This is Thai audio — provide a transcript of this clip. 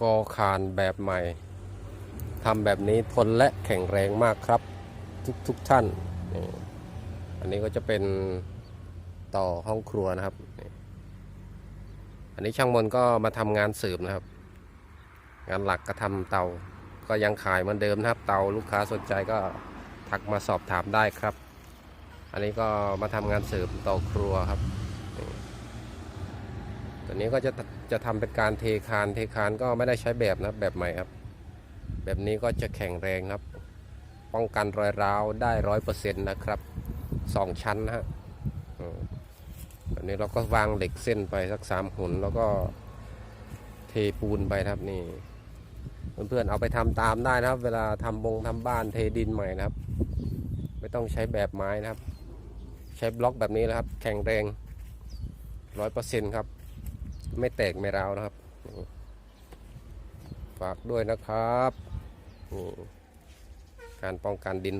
กอคานแบบใหม่ทำแบบนี้ทนและแข็งแรงมากครับ ทุกทุกท่าน อันนี้ก็จะเป็นต่อห้องครัวนะครับ อันนี้ช่างมนก็มาทำงานสืบนะครับ งานหลักก็ทำเตา ก็ยังขายเหมือนเดิมนะครับ เตาลูกค้าสนใจก็ทักมาสอบถามได้ครับ อันนี้ก็มาทำงานสืบต่อครัวครับ ตัวนี้ก็จะจะทำเป็นการเทคาน เทคานก็ไม่ได้ใช้แบบนะแบบใหม่ครับ แบบนี้ก็จะแข็งแรงครับ ป้องกันรอยร้าวได้ร้อยเปอร์เซ็นต์นะครับสองชั้นนะฮะแบบนี้เราก็วางเหล็กเส้นไปสักสามหุ่นแล้วก็เทปูนไปครับนี่เพื่อนๆเอาไปทำตามได้นะครับ เวลาทำบงทำบ้านเทดินใหม่นะครับ ไม่ต้องใช้แบบไม้นะครับ ใช้บล็อกแบบนี้นะครับ แข็งแรงร้อยเปอร์เซ็นต์ครับ ไม่แตกไม่ร้าวนะครับ ฝากด้วยนะครับ การป้องกันดิน